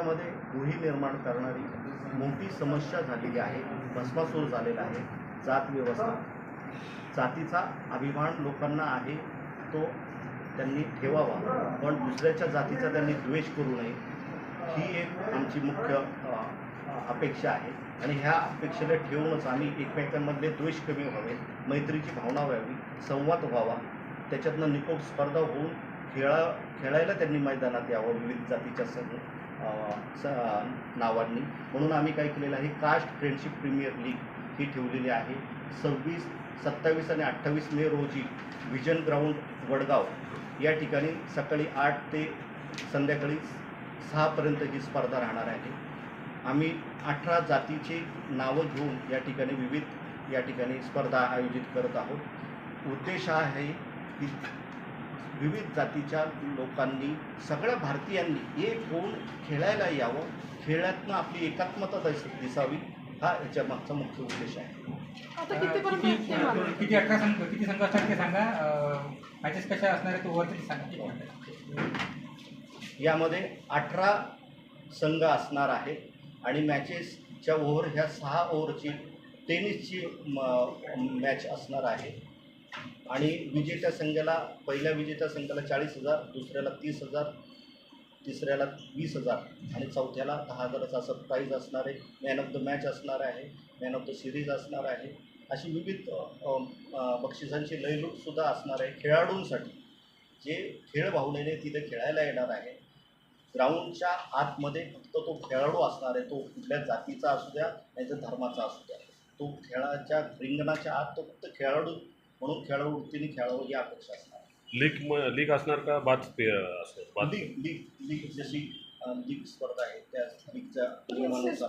समाजामध्ये दुही निर्माण करणारी मोठी समस्या झालेली आहे. भस्मासूर झालेला आहे. जात व्यवस्था. जातीचा अभिमान लोकांना आहे. तो त्यांनी ठेवावा. पण दुसऱ्याच्या जातीचा त्यांनी द्वेष करू नये. ही एक आमची मुख्य अपेक्षा आहे. आणि ह्या अपेक्षेला ठेवूनच आम्ही एकमेकांमधले द्वेष कमी व्हावे. मैत्रीची भावना व्हावी. संवाद व्हावा. त्याच्यातनं निकोप स्पर्धा होऊन खेळा खेळायला त्यांनी मैदानात यावं. विविध जातीच्या संघ. नावांनी. म्हणून आम्ही काय केलेलं आहे कास्ट फ्रेंडशिप प्रीमियर लीग ही ठेवलेली आहे. सव्वीस सत्तावीस आणि अठ्ठावीस मे रोजी विजन ग्राउंड वडगाव या ठिकाणी सकाळी आठ ते संध्याकाळी सहापर्यंत ही स्पर्धा राहणार आहे. आम्ही अठरा जातीची नावं घेऊन या ठिकाणी विविध या ठिकाणी स्पर्धा आयोजित करत आहोत. उद्देश हा आहे की विविध जातीच्या लोकांनी सगळ्या भारतीयांनी एक होऊन खेळायला यावं. खेळातनं आपली एकात्मता दिस दिसावी. हा याच्या मागचा मुख्य उद्देश आहे. किती अठरा संघ किती संघ असणार ते सांगा. मॅचेस कशा असणार आहे तो वरती सांगा. यामध्ये अठरा संघ असणार आहेत आणि मॅचेसच्या ओव्हर ह्या सहा ओव्हरची टेनिसची म- मॅच असणार आहे. आणि विजेत्या संघाला पहिल्या विजेत्या संघाला चाळीस हजार दुसऱ्याला तीस हजार तिसऱ्याला वीस हजार आणि चौथ्याला दहा हजाराचा असं प्राईज असणार आहे. मॅन ऑफ द मॅच असणार आहे मॅन ऑफ द सिरीज असणार आहे. अशी विविध बक्षिसांची लयलूटसुद्धा असणार आहे खेळाडूंसाठी. जे खेळ भावनेने तिथे खेळायला येणार आहे. ग्राउंडच्या आतमध्ये फक्त तो खेळाडू असणार आहे तो कुठल्या जातीचा असू द्या नाही तर धर्माचा असू द्या. तो खेळाच्या रिंगणाच्या आत तो फक्त खेळाडू म्हणून खेळाडू वृत्तीने खेळावं ही अपेक्षा असणार. लीग म- लीग असणार का बाद पे असणार बाद लीग लीग लीग जशी अ, लीग स्पर्धा आहे त्या लीगच्या नियमानुसार.